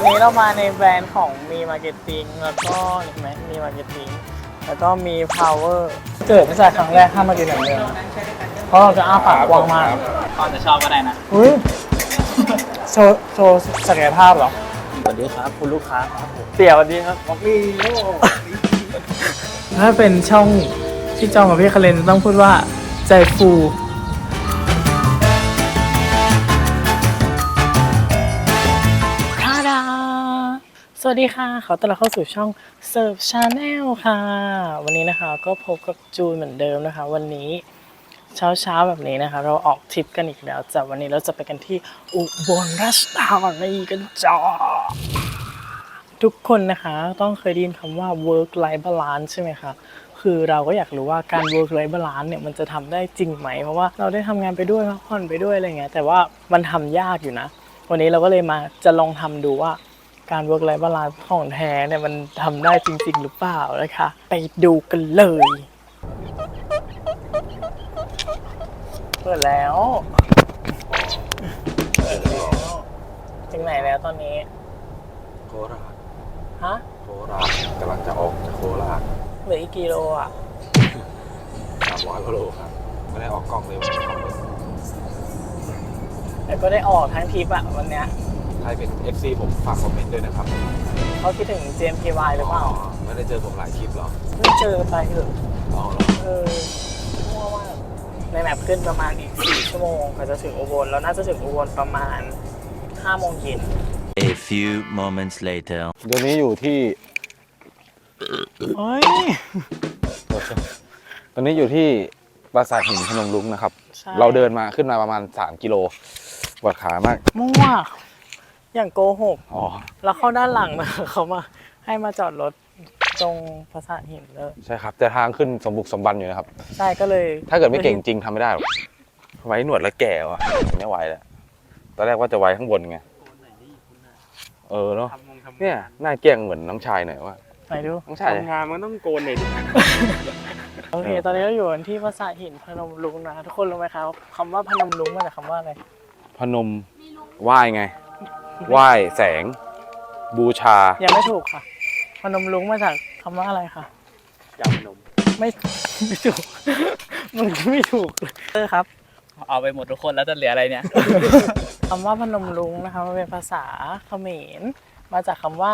วันนี้เรามาในแบรนด์ของมีมาร์เก็ตติ้งแล้วก็เห็นไหมมีมาร์เก็ตติ้งแล้วก็มี power เกิดไม่ใช่ครั้งแรกห้ามมากินแบบเดิมเพราะเราจะอ้าปากกว้างมากก็จะชอบก็ได้นะอุ้ยโชว์โชว์ศักยภาพเหรอสวัสดีครับคุณลูกค้าครับผมเตี่ยวสวัสดีครับบ็อกนี่ถ้าเป็นช่องที่จองกับพี่คาเรนต้องพูดว่าใจฟู สวัสดีค่ะ ขอต้อนรับเข้าสู่ช่องเซิร์ฟชาแนลค่ะ วันนี้นะคะก็พบกับจูนเหมือนเดิมนะคะ วันนี้เช้าเช้าๆแบบนี้นะคะ เราออกทริปกันอีกแล้วจากวันนี้เราจะไปกันที่อุบลราชธานีกันจ้าทุกคนนะคะต้องเคยได้ยินคำว่า work life balance ใช่ไหมคะคือเราก็อยากรู้ว่าการ work life balance เนี่ยมันจะทำได้จริงไหม เพราะว่าเราได้ทำงานไปด้วยพักผ่อนไปด้วยอะไรเงี้ยแต่ว่ามันทำยากอยู่นะ วันนี้เราก็เลยมาจะลองทำดูว่า การ work life balance ของแท้เนี่ยมันทำได้จริง ๆ หรือเปล่านะคะ ไปดูกันเลย เปิดแล้วเปิดแล้วถึงไหนแล้วตอนนี้ โคราชฮะโคราชกำลังจะออกจากโคราชเหลืออีกกี่โลอะสามร้อยกิโลครับไม่ได้ออกกล้องเลยวันนี้ขับรถแต่ก็ได้ออกทั้งทริปอะวันเนี้ยใค รเป็น FC ผมฝากคอมเมนต์ด้วยนะครับเขาคิดถึง JMKY หรือเปล่าไม่ได้เจอผมหลายคลิปหรอไม่เจอไปเถอะอ๋อเหรอเออมั่วมากในแมปขึ้นประมาณอีก4ชั่วโมงกว่าจะถึงอุบลแล้วน่าจะถึงอุบลประมาณ5โมงเย็น A few moments later. เดี๋ยวนี้อยู่ที่เฮ้ยตอนนี้อยู่ที่ปราสาทหินพนมรุ้งนะครับใช่เราเดินมาขึ้นมาประมาณ 3 กิโลปวดขามากมั่ว อย่างโกหก อ๋อ แล้วเข้าด้านหลังนะ เขามาให้มาจอดรถตรงปราสาทหินเลย ใช่ครับ แต่ทางขึ้นสมบุกสมบันอยู่นะครับ ใช่ก็เลยถ้าเกิดไม่เก่งจริงทำไม่ได้หรอก ไว้หนวดแล้วแก่วะไม่ไหวแล้ว ตอนแรกว่าจะไว้ข้างบนไง เออเนาะเนี่ย หน้าแกล้งเหมือนน้องชายหน่อยว่า ไหนดู น้องชาย ทำงานมันต้องโกนเลยดิโอเค ตอนนี้เราอยู่กันที่ปราสาทหินพนมรุ้งนะ ทุกคนรู้ไหมครับคำว่าพนมรุ้งมาจากคำว่าอะไร พนมไหว้ไง ไหว้แสง บูชา ยังไม่ถูกค่ะพนมรุ้งมาจากคำว่าอะไรคะยำนมไม่ ไม่ถูก มันไม่ถูกเลยเออครับเอาไปหมดทุกคนแล้วจะเหลืออะไรเนี่ย คำว่าพนมรุ้งนะคะมันเป็นภาษาเขมร มาจากคำว่า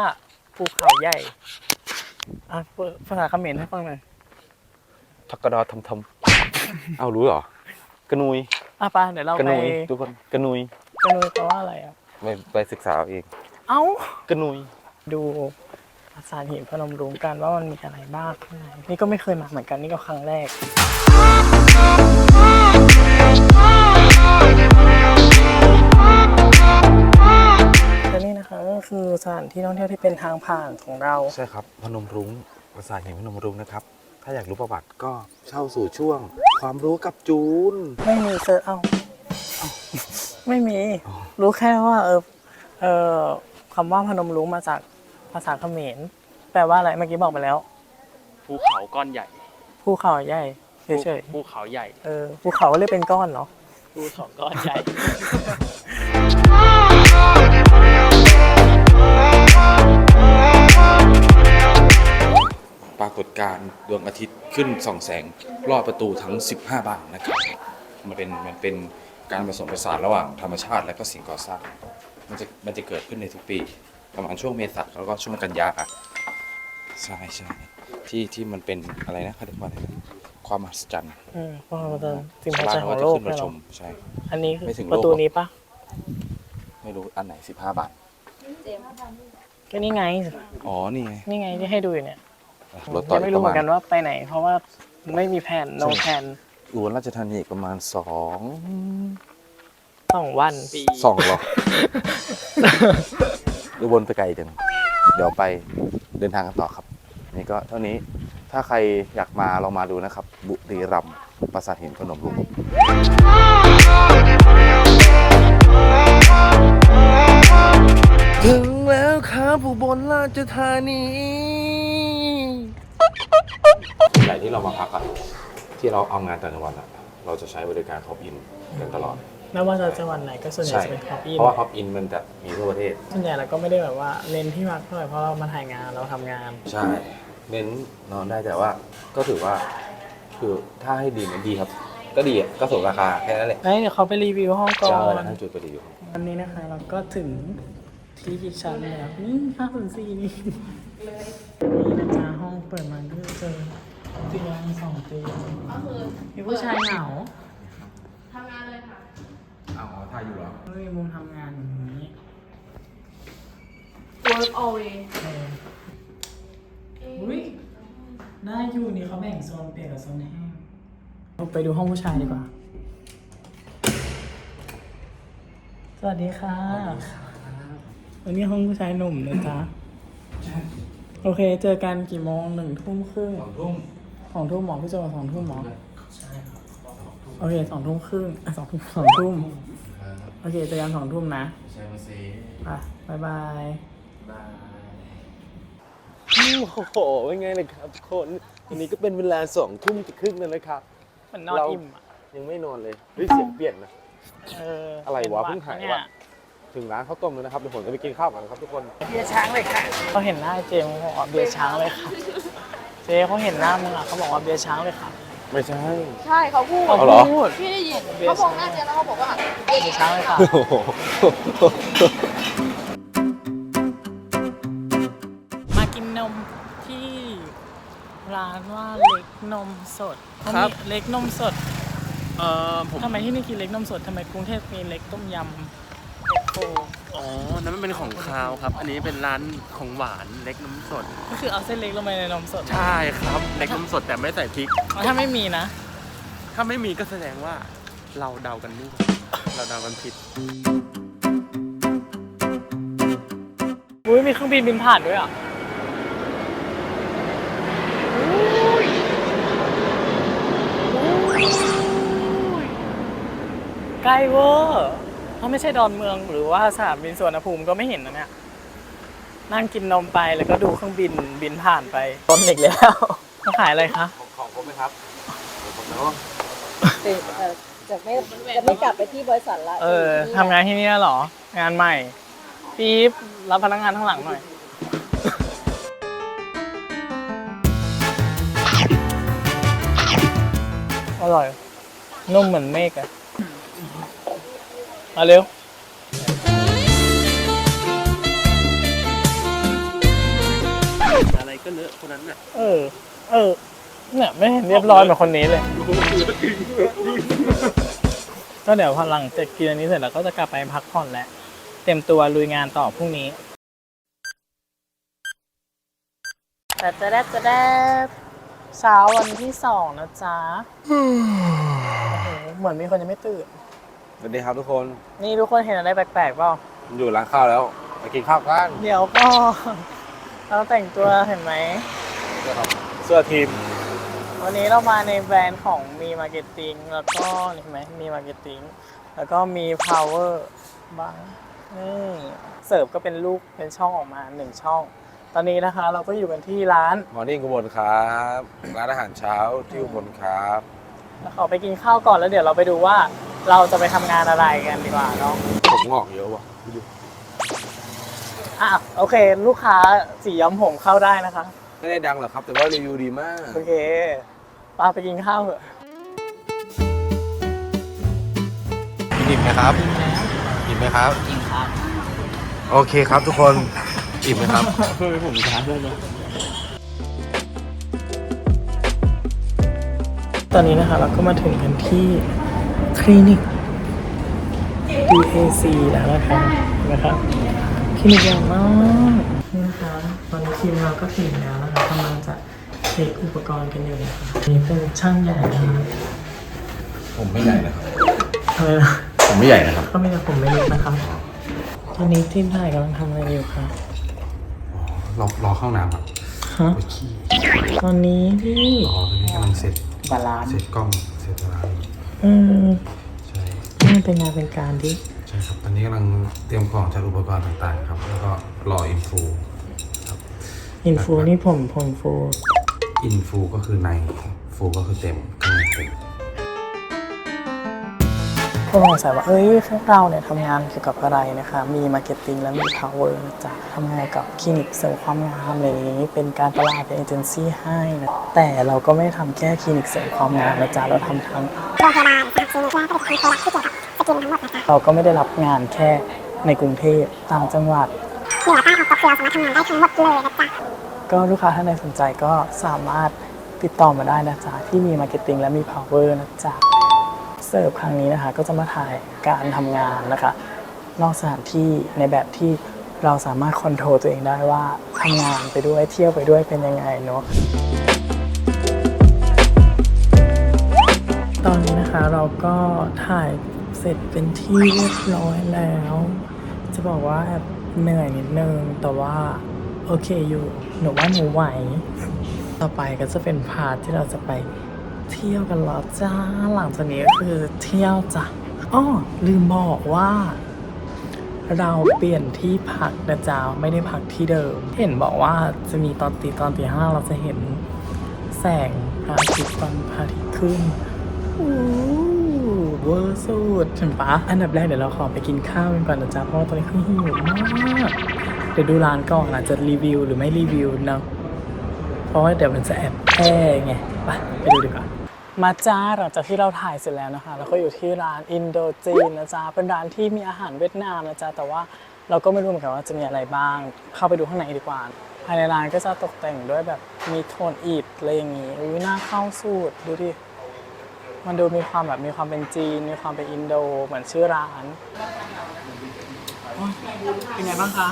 ภูเขาใหญ่อะเปิดภาษาเขมรให้ฟังหน่อยทักกระดอทำทำเอารู้เหรอ กระนุยอะไปเดี๋ยวเรากระไปนุยทุกคนกระนุย กระนุยแปลว่าอะไรอะ ไปไปศึกษาเอาเอง เอ้า กระนุยดูปราสาทหินพนมรุ้งกันว่ามันมีอะไรบ้างข้างในนี่ก็ไม่เคยมาเหมือนกันนี่ก็ครั้งแรก และนี่นะคะก็คือสถานที่ท่องเที่ยวที่เป็นทางผ่านของเรา ใช่ครับพนมรุ้งปราสาทหินพนมรุ้งนะครับ ถ้าอยากรู้ประวัติก็เช่าสู่ช่วง ความรู้กับจูน ไม่มีเซิร์ชเอาเอา ไม่มีอ๋อรู้แค่ว่า เออเออคำว่าพนมรุ้งมาจากภาษาเขมรแปลว่าอะไรเมื่อกี้บอกไปแล้ว ภูเขาก้อนใหญ่ภูเขาใหญ่เฉยภูเขาใหญ่ๆเออภูเขาก็เลยเป็นก้อนเหรอ ภูเขาก้อนใหญ่ ปรากฏการณ์ดวงอาทิตย์ขึ้นส่องแสงรอบประตูทั้ง 15 บานนะครับ มันเป็นมันเป็น การผสมผสานระหว่างธรรมชาติและก็สิ่งก่อสร้าง มันจะมันจะเกิดขึ้นในทุกปี ประมาณช่วงเมษาแล้วก็ช่วงกันยาอะใช่ใช่ที่ที่มันเป็นอะไรนะเขาเรียกว่าอะไรนะความมหัศจรรย์อืมเพราะมันเป็นสิ่งมหัศชาวบ้าจรนรย์เขาของก็โลจะกขึ้นเนี่มายเหชรอมใช่ อันนี้คือไม่ถึงโลก ประตูนี้ปะไม่รู้อันไหน15บาท ก็นี่ไง อ๋อ นี่ไงนี่ไงที่ให้ดูอยู่เนี่ยรถต่อยังอีไม่กรู้ปเหมืระอมาณนกันว่าไปไหน เพราะว่าไม่มีแผน no ใช่แผน อุบลราชธานีอีกประมาณสองสองวันปีสองหรออุบลไปไกลจังเดี๋ยวไปเดินทางกันต่อครับนี่ก็เท่านี้ถ้าใครอยากมาลองมาดูนะครับ บุรีรัมย์ปราสาทหินพนมรุ้งถึงแล้วครับอุบลราชธานีใหญ่ที่เรามาพักอะ ที่เราเอางานต่างจังหวัดอะเราจะใช้บริการท็อปอินกันตลอด ไม่ว่าจะจังหวัดไหนก็ส่วนใหญ่ใช่จะเป็นท็อปอินเพราะว่าท็อปอินมันจะมีทั่วประเทศ ส่วนใหญ่เราก็ไม่ได้แบบว่าเน้นที่พักเท่าไหร่เพราะเรามาถ่ายงานเราทำงาน ใช่ เน้นนอนได้แต่ว่าก็ถือว่า คือถ้าให้ดีมันดีครับ ก็ดีอะก็สมราคาแค่นั้นแหละเอ้ยเดี๋ยวเขาไปรีวิวห้องก่อใช่นแล้วให้จุดไปดีอยู่ วันนี้นะคะเราก็ถึงที่ที่ชั้นแล้วนี่ห้าศูนย์สี่นี่นี่นะจ๊ะห้องเปิดมาก็เจอ เตียงสองเตียงมีผู้ชายเหงาอ้าวถ่ายอยู่เหรอ ไม่มีมุมทำงานอย่างนี้ work always เอออุ้ยได้อยู่นี่เขาแบ่งโซนเปียกกับโซนแห้งเราไปดูห้องผู้ชายดีกว่า สวัสดีค่ะ วันนี้ห้องผู้ชายหนุ่มนะจ๊ะ โอเค เจอกันกี่โมงหนึ่งทุ่มครึ่ง สองทุ่ม สองทุ่มหมอพี่โจสองทุ่มหมอโอเคสองทุ่มครึ่งอะสองทุ่มสองทุ่มโอเคเจอกันสองทุ่มนะใช่มาซีไปบายบายโอ้โหเป็นไงเลยครับทุกคนวันนี้ก็เป็นเวลาสองทุ่มครึ่งแล้วนะครับ มันนอนเราอิ่มอะยังไม่นอนเลยเฮ้ยเสียงเปลี่ยนนะเอออะไรวะป็นเพิ่งหายเนี่ว่ะถึงร้านข้าวต้มแล้วนะครับเดี๋ยวผมจะไปกินข้าวก่อนนะครับทุกคน เบียร์ช้างเลยค่ะเขาเห็นหน้าเจมส์เขาบอกว่าเบียร์ช้างเลยค่ะ เจ๊เขาเห็นหน้ามึงอะเขาบอกว่าเบียร์ช้างเลยค่ะไม่ใช่ ใช่เขาพูดเขาเอาเหรอ พูดพี่ได้ยินเขามองหน้าเจนแล้วเขาบอกว่าเบียร์ช้างเลยค่ะ โอ้โหมากินนมที่ร้านว่าเล็กนมสดเขามีเล็กนมสดเออผมทำไมที่นี่กินเล็กนมสดทำไมกรุงเทพมีเล็กต้มยำเล็ก โฟอ๋อ นั่นมันเป็นของคาวครับ อันนี้เป็นร้านของหวานเล็กน้ำสด ก็คือเอาเส้นเล็กลงไปในนมสดใช่ครับ เล็กน้ำสดแต่ไม่ใส่พริกถ้าไม่มีนะ ถ้าไม่มีก็แสดงว่าเราเดากันมั่วเราเดากันผิด อุ้ยมีเครื่องบินบินผ่านด้วยอะใกล้เวอร์ ถ้าไม่ใช่ดอนเมืองหรือว่าสนามบินสวนภูมิก็ไม่เห็นนะเนี่ย นั่งกินนมไปแล้วก็ดูเครื่องบินบินผ่านไปต้นอีกแล้วมาขายอะไรคะ ของของผมไหมครับผมเนาะจะไม่จะไม่กลับไปที่บริษัทละเออทำงานที่นี่เหรอ งานใหม่ ปี๊บรับพนักงานข้างหลังหน่อยอร่อย นุ่มเหมือนเมฆอะ มาเร็ว อะไรก็เลอะคนนั้นน่ะเออ เออ เนี่ยไม่เห็นเรียบร้อยเหมือนคนนี้เลย ก็เดี๋ยวพอหลังจากกินอันนี้เสร็จแล้วก็จะกลับไปพักผ่อนแหละเต็มตัวลุยงานต่อพรุ่งนี้ แต่จะได้จะได้เช้าวันที่สองนะจ๊ะโอ้โหเหมือนมีคนยังไม่ตื่นส วัสดีครับทุกคนนี่ทุกคนเห็นอะไรแปลกๆเปล่าผมอยู่ร้านข้าวแล้วไปกินข้าวกันเดี๋ยวก็เราแต่งตัวเห็นไหมเสื้อทีม วันนี้เรามาในแบรนด์ของมีมาร์เก็ตติ้งแล้วก็เห็นไหมมีมาร์เก็ตติ้งแล้วก็มี power บ้างนี่เสิร์ฟก็เป็นลูกเป็นช่องออกมาหนึ่งช่อง ตอนนี้นะคะ เราก็อยู่กันที่ร้านมอร์นิ่งกุบลครับ ร้านอาหารเช้าที่อุบลครับ แล้วขอไปกินข้าวก่อนแล้วเดี๋ยวเราไปดูว่าเราจะไปทำงานอะไรกันดีกว่าเนาะผมงอกเยอะว่ะดูอะโอเค ลูกค้าสีย้อมผมเข้าได้นะคะ ไม่ได้ดังหรอกครับ แต่ว่ารีวิวดีมาก โอเคปาไปกินข้าวเถอะอิ่มไหมครับ อิ่มไหมครับ กินครับ โอเคครับทุกคน อิ่มไหมครับ เพื่อผมช้าด้วยนะ ตอนนี้นะคะเราก็มาถึงกันที่คลินิก DAC แล้วนะคะนะครับคลินิกใหญ่มากนี่นะคะตอนนี้ทีมเราก็ถึงแล้วนะคะกำลังจะเช็คอุปกรณ์กันอยู่นะคะอันนี่เป็นช่างใหญ่นะคะผมไม่ใหญ่นะครับทำไมล่ะผมไม่ใหญ่นะครับก็ไม่แต่ผมไม่เล็กนะคะตอนนี้ทีมถ่ายกำลังทำอะไรอยู่คะรอรอเข้าน้ำครับฮะไปขี้ตอนนี้ที่รอตอนนี้กำลังเสร็จ บาลานซ์เสร็จกล้องเสร็จอะไรอืมใช่นี่เป็นงานเป็นการดิใช่ครับตอนนี้กำลังเตรียมของจัดอุปกรณ์ต่างๆครับ แล้วก็รออินฟูอินฟูนี่ผมผมฟูอินฟูก็คือในฟูก็คือเต็มข้างในเต็ม ก็สงสัยว่าเอ้ยพวกเราเนี่ยทำงานเกี่ยวกับอะไรนะคะ มีมาร์เก็ตติ้งและมี power นะจ๊ะทำงานกับคลินิกเสริมความงามอะไรอย่างนี้เป็นการตลาดเป็นเอเจนซี่ให้นะแต่เราก็ไม่ได้ทำแค่คลินิกเสริมความงามนะจ๊ะเราทำทั้งเราก็ไม่ได้รับงานแค่ในกรุงเทพต่างจังหวัดก็ลูกค้าท่านใดสนใจก็สามารถติดต่อมาได้นะจ๊ะที่มีมาร์เก็ตติ้งและมี power นะจ๊ะ เสิร์ฟครั้งนี้นะคะ ก็จะมาถ่ายการทำงานนะคะ นอกสถานที่ในแบบที่เราสามารถคอนโทรลตัวเองได้ว่าทำงานไปด้วยเที่ยวไปด้วยเป็นยังไงเนาะตอนนี้นะคะเราก็ถ่ายเสร็จเป็นที่เรียบร้อยแล้ว จะบอกว่าแอบเหนื่อยนิดนึง แต่ว่าโอเคอยู่หนูว่าหนูไหว ต่อไปก็จะเป็นพาร์ทที่เราจะไป เที่ยวกันแล้วจ้า หลังจากนี้ก็คือเที่ยวจ้ะอ้อลืมบอกว่า เราเปลี่ยนที่พักนะจ๊ะไม่ได้พักที่เดิม เห็นบอกว่าจะมีตอนตีตอนตีห้าเราจะเห็นแสงพระอาทิตย์ตอนพระอาทิตย์ขึ้นโอ้เวอร์สุดเห็นปะอันดับแรกเดี๋ยวเราขอไปกินข้าวกันก่อนนะจ๊ะเพราะว่าตอนนี้คือหิวมากเดี๋ยวดูร้านก่อนอาจจะรีวิวหรือไม่รีวิวเนาะเพราะว่าเดี๋ยวมันจะแอบแพ้ไงไปไปดูดีกว่า มาจ้าหลังจากที่เราถ่ายเสร็จแล้วนะคะแล้วก็อยู่ที่ร้านอินโดจีนนะจ๊ะเป็นร้านที่มีอาหารเวียดนามนะจ๊ะแต่ว่าเราก็ไม่รู้เหมือนกันว่าจะมีอะไรบ้าง เข้าไปดูข้างในดีกว่า ภายในร้านก็จะตกแต่งด้วยแบบมีโทนอิฐอะไรอย่างงี้อุ้ยน่าเข้าสูตรดูดิมันดูมีความแบบมีความเป็นจีน มีความเป็นอินโดเหมือนชื่อร้านโอ๊ยเป็นไงบ้างคะ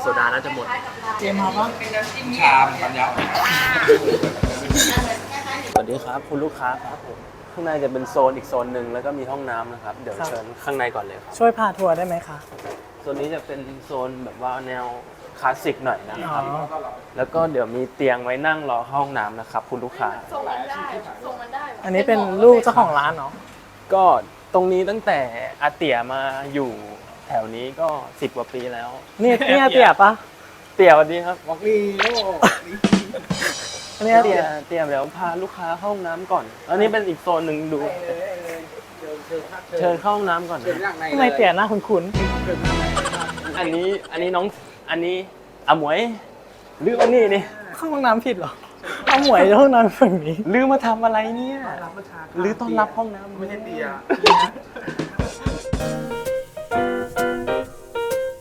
โซดาน่าจะหมด เจมมาปะชามปัญญาส วัสดีครับ คุณลูกค้าครับผมข้างในจะเป็นโซนอีกโซนหนึ่งแล้วก็มีห้องน้ำนะครับ เดี๋ยวเชิญข้างในก่อนเลยครับช่วยพาทัวร์ได้ไหมคะ โซนนี้จะเป็นโซนแบบว่าแนวคลาสสิกหน่อยนะอ๋ครับอแล้วก็เดี๋ยวมีเตียงไว้นั่งรอเข้าห้องน้ำนะครับคุณลูกค้าส่งมันได้ส่งมันได้อันนี้เป็นลูกเจ้าของร้านเนาะ ก็ตรงนี้ตั้งแต่อาเตียมาอยู่แถวนี้ก็สิบกว่าปีแล้ว นี่เนี่ยเตี่ยปะเตียสวัสดีครับ บอกนี่ อันนี้เตีเตี่ยยเตียเดี๋ยวพาลูกค้าเข้าห้องน้ำก่อน อันนี้เป็นอีกโซนหนึ่งดู เชิญเข้าห้องน้ำก่อนนะทำไมเตี่ยหน้าคุ้นอันนี้อันนี้น้องอันนี้อาหมวยหรือว่านี่นี่ๆเข้าห้องน้ำผิดเหรอเอาหมวยห้องน้ำฝั่งนี้หรือมาทำอะไรเนี่ยหรือต้อนรับห้องน้ำไม่ใช่เตีย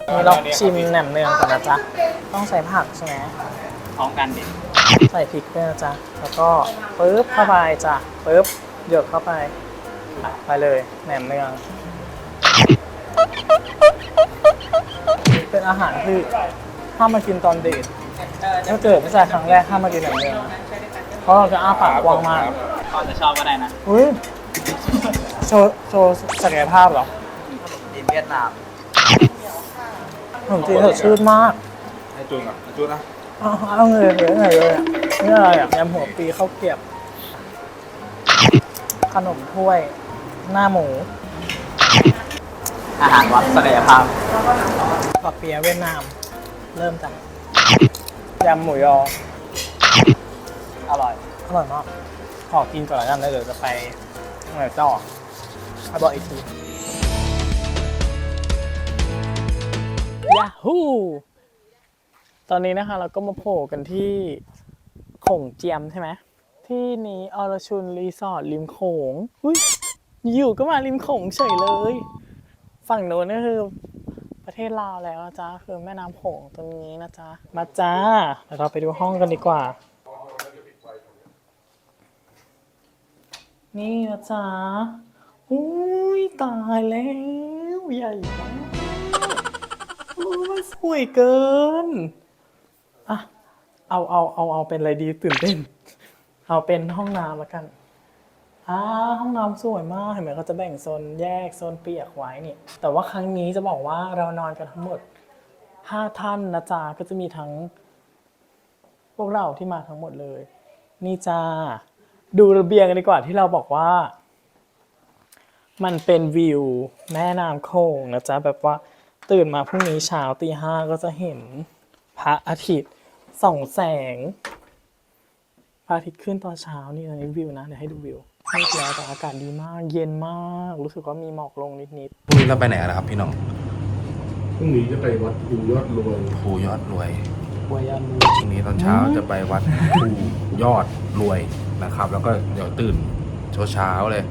นี่ลองชิมแหนมเนืองก่อนนะจ๊ะ ต้องใส่ผักใช่ไหมพร้อมกันดิ ใส่พริกด้วยนะจ๊ะ แล้วก็ปึ๊บเข้าไปจ้ะปึ๊บหยดเข้าไปอะไปเลยแหนมเนือง เป็นอาหารที่ห้ามมากินตอนเดทถ้าเกิดไม่ใช่ครั้งแรกห้ามมากินแหนมเนืองเพราะเราจะอ้าปากกว้างมากก็จะชอบก็ได้นะอุ้ยโชว์โชว์ศักยภาพเหรอดินเวียดนามขนมจีนสดชื่นมากให้จูนก่อนให้จูนนะ เอาเอาเงยเลยเงยเลยอะนี่อะไรอะยำหัวปีข้าวเกรียบ ขนมถ้วย หน้าหมูอาหารวัดศักยภาพปอเปียะเวียดนาม เริ่มจากยำหมูยอ อร่อย อร่อยมาก ขอกินก่อนแล้วกันแล้วเดี๋ยวจะไปไหนต่อเอาบอกอีกทียาฮู ตอนนี้นะคะเราก็มาโผล่กันที่โขงเจียมใช่ไหมที่นี้อรชุนรีสอร์ทริมโขงอุ้ยอยู่ก็มาริมโขงเฉยเลย ฝั่งโน้นก็คือประเทศลาวแล้วนะจ๊ะคือแม่น้ำโขงตรงนี้นะจ๊ะมาจ้าเดี๋ยวเราไปดูห้องกันดีกว่า นี่นะจ๊ะอุ้ยตายแล้วใหญ่มากโอ้ยสวยเกิน อะเอาเอาเอาเอาเป็นอะไรดีตื่นเต้น เอาเป็นห้องน้ำละกันอ่าห้องน้ำสวยมากเห็นไหมเขาจะแบ่งโซนแยกโซนเปียกไว้นี่ แต่ว่าครั้งนี้จะบอกว่าเรานอนกันทั้งหมดห้าท่านนะจ๊ะก็จะมีทั้ง พวกเราที่มาทั้งหมดเลย นี่จ้าดูระเบียงกันดีกว่าที่เราบอกว่า มันเป็นวิวแม่น้ำโขงนะจ๊ะแบบว่าตื่นมาพรุ่งนี้เช้าตีห้าก็จะเห็นพระอาทิตย์ ส่องแสงพระอาทิตย์ขึ้นตอนเช้านี่อันนี้วิวนะเดี๋ยวให้ดูวิวมืดแล้วแต่อากาศดีมาก เย็นมาก รู้สึกว่ามีหมอกลงนิดพรุ่งนี้เราไปไหนกันนะครับพี่น้องพรุ่งนี้จะไปวัดภูยอดรวยภูยอดรวยๆบัวยานมูพรุ่งนี้ตอนเช้าจะไปวัดภูยอดรวยนะครับ แล้วก็เดี๋ยวตื่นเช้าเช้าๆเลย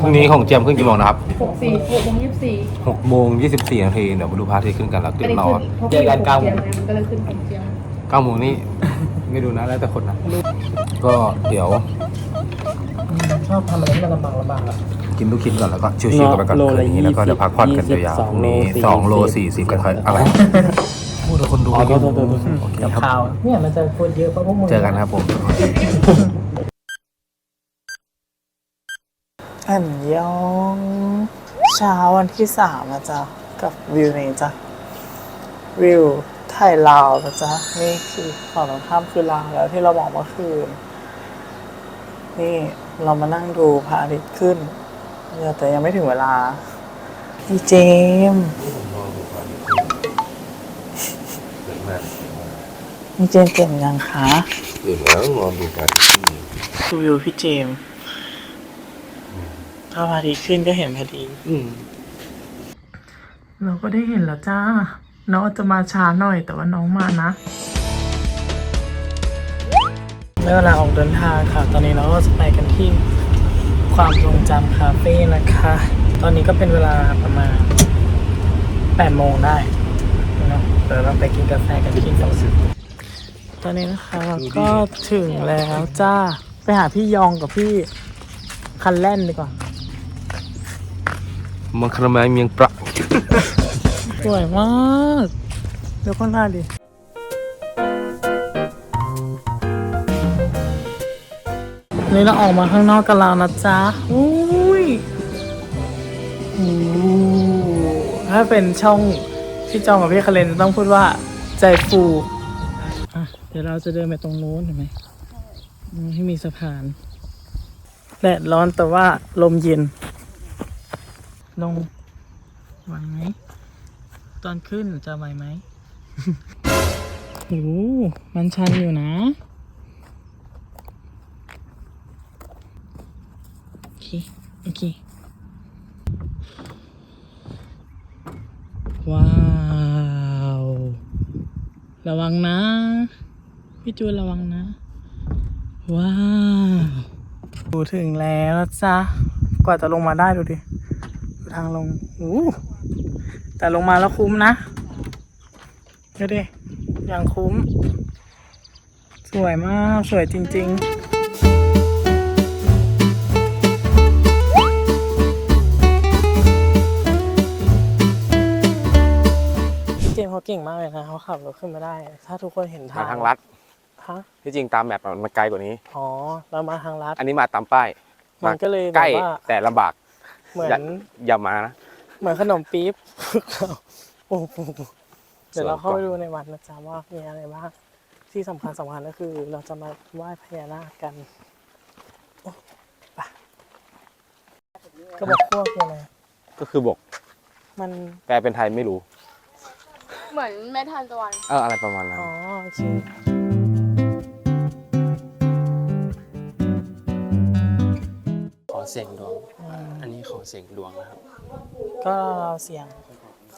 พรุ่งนี้ของเจียมขึ้นกี่โมงนะครับหกสี่หกโมงยี่สิบสี่หกโมงยี่สิบสี่นาทีเดี๋ยวมาดูพระอาทิตย์ขึ้นกันแล้วตื่นรอเจอกันเก้าโมงมันก็เลยขึ้นของเจียมเก้าโมงนี่ ไม่ดูนะแล้วแต่คนนะ ก็เดี๋ยวชอบทำอะไรที่มันลำบากลำบากอะกินลูกชิ้นก่อนแล้วก็ชิวๆกันไปก่อนโลคืละนนี้แล้วก็20เดี๋ยวพักผ่อนกันยาวๆพรุ่งนี้สองโลสี่สิบกันค่อยอะไรพูดกับคนดูอ๋อโทษโทษโทษโอเคกับครับข้าวเนี่ยมันจะคนเยอะเพราะพวกมึงเจอกันครับผม อันยองเช้าวันที่สามนะจ๊ะกับวิวนี้จ้ะวิวไทยลาวนะจ๊ะนี่คือฝั่งตรงข้ามคือลาวแล้วที่เราบอกเมื่อคืนนี่เรามานั่งดูพระอาทิตย์ขึ้นแต่ยังไม่ถึงเวลาพี่เจมส์พี่เจมส์เก่งยังคะตื่นแล้วนอนดูกันดูวิวพี่เจมส์ ถ้าพระอาทิตย์ขึ้นก็เห็นพอดีเราก็ได้เห็นแล้วจ้า น้องอาจจะมาช้าหน่อยแต่ว่าน้องมานะได้เวลาออกเดินทางค่ะ ตอนนี้เราก็จะไปกันที่ความทรงจำคาเฟ่นะคะ ตอนนี้ก็เป็นเวลาประมาณ8โมงได้เนาะเดี๋ยวเราไปกินกาแฟกันที่สวนตอนนี้นะคะเราก็ถึงแล้วจ้า ไปหาพี่ยองกับพี่คันแล่นดีกว่า มันคาราเมเมียงปลาสวยมากเดี๋ยวข้างหน้าดินี่เราออกมาข้างนอกกันแล้วนะจ๊ะอุ้ยอถ้าเป็นช่องพี่จองกับพี่คาเรนจะต้องพูดว่าใจฟูอะเดี๋ยวเราจะเดินไปตรงโน้นเห็นไหมอืมให้มีสะพานแดดร้อนแต่ว่าลมเย็น ลงไหวไหม ตอนขึ้นจะไหวไหมโอ้โหมันชันอยู่นะ โอเค โอเค ว้าว ระวังนะ พี่จูนระวังนะ ว้าว ดูถึงแล้วจ๊ะกว่าจะลงมาได้ดูดิ ทางลงอู้แต่ลงมาแล้วคุ้มนะดูดิอย่างคุ้ม สวยมาก สวยจริง ๆเจมส์เขาเก่งมากเลยนะเขาขับรถขึ้นมาได้ ถ้าทุกคนเห็นทางทางลัดฮะที่จริงตามแมปอะมันไกลกว่านี้ อ๋อ เรามาทางลัด อันนี้มาตามป้ายมันก็เลยแบใกล้บว่า แต่ลำบาก เหมืออย่านอย่ามานะ เหมือนขนมปี๊บ โอ้โหเดี๋ยวเราเข้าไปดูในวัดนะจ๊ะว่ามีอะไรบ้างที่สำคัญสำคัญก็คือ เราจะมาไหว้พญานาคกันโอ้ไปก็บอกพวกคืออะไรก็คือบกมัน แปลเป็นไทยไม่รู้ เหมือนแม่ทานตะวัน เอออะไรประมาณนั้น อ๋อโอเค เสียงดวง อันนี้ขอเสียงดวงนะครับ ก็เราเสียง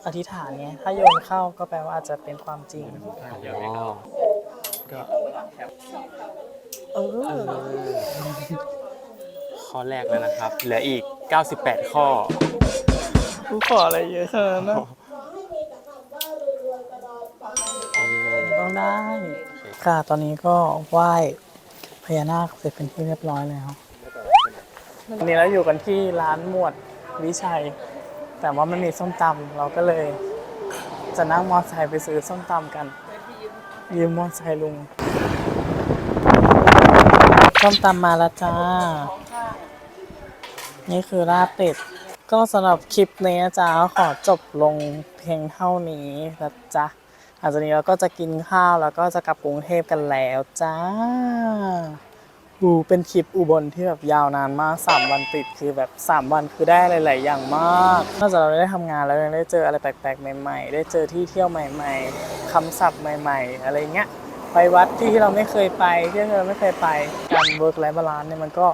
อธิษฐานไงถ้าโยนเข้าก็แปลว่าจะเป็นความจริงอ๋อก็เออข้อแรกแล้วนะครับ เหลืออีก 98 ข้อ กูขออะไรเยอะขนาดนั้นนะต้องได้ ค่ะตอนนี้ก็ไหว้พญานาคเสร็จเป็นที่เรียบร้อยแล้ว วันนี้เราอยู่กันที่ร้านหมวดวิชัย แต่ว่ามันมีส้มตำเราก็เลยจะนั่งมอเตอร์ไซค์ไปซื้อส้มตำกัน ยืมมอเตอร์ไซค์ลุง ส้มตำมาแล้วจ้า นี่คือลาบเป็ด ก็สำหรับคลิปนี้จ๊ะขอจบลงเพียงเท่านี้นะจ๊ะหลังจากนี้เราก็จะกินข้าวแล้วก็จะกลับกรุงเทพกันแล้วจ้า อูเป็นคลิปอุบลที่แบบยาวนานมาก 3 วันติดคือแบบ 3 วันคือได้หลาย ๆ อย่างมากนอกจากเราได้ทำงานแล้วยังได้เจออะไรแปลก ๆ ใหม่ ๆ ได้เจอที่เที่ยวใหม่ ๆคำศัพท์ใหม่ ๆ อะไรเงี้ยไปวัดที่ที่เราไม่เคยไปที่ที่เราไม่เคยไปการเวิร์กไลฟ์บาลานซ์เนี่ยมันก็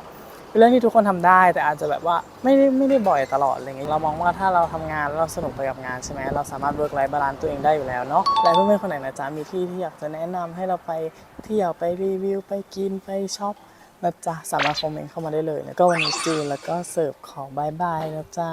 เป็นเรื่องที่ทุกคนทำได้ แต่อาจจะแบบว่าไม่ได้ไม่ได้บ่อยตลอดอะไรเงี้ยเรามองว่าถ้าเราทำงานแล้วเราสนุกไปกับงานใช่ไหมเราสามารถเวิร์กไลฟ์บาลานซ์ตัวเองได้อยู่แล้วเนาะและเพื่อนๆคนไหนนะจ๊ะมีที่ที่อยากจะแนะนำให้เราไปเที่ยวไปรีวิวไปกินไปช็อป นะจ๊ะสามารถคอมเมนต์เข้ามาได้เลย แล้วก็วันนี้จูนแล้วก็เสิร์ฟของบายบายนะจ๊ะ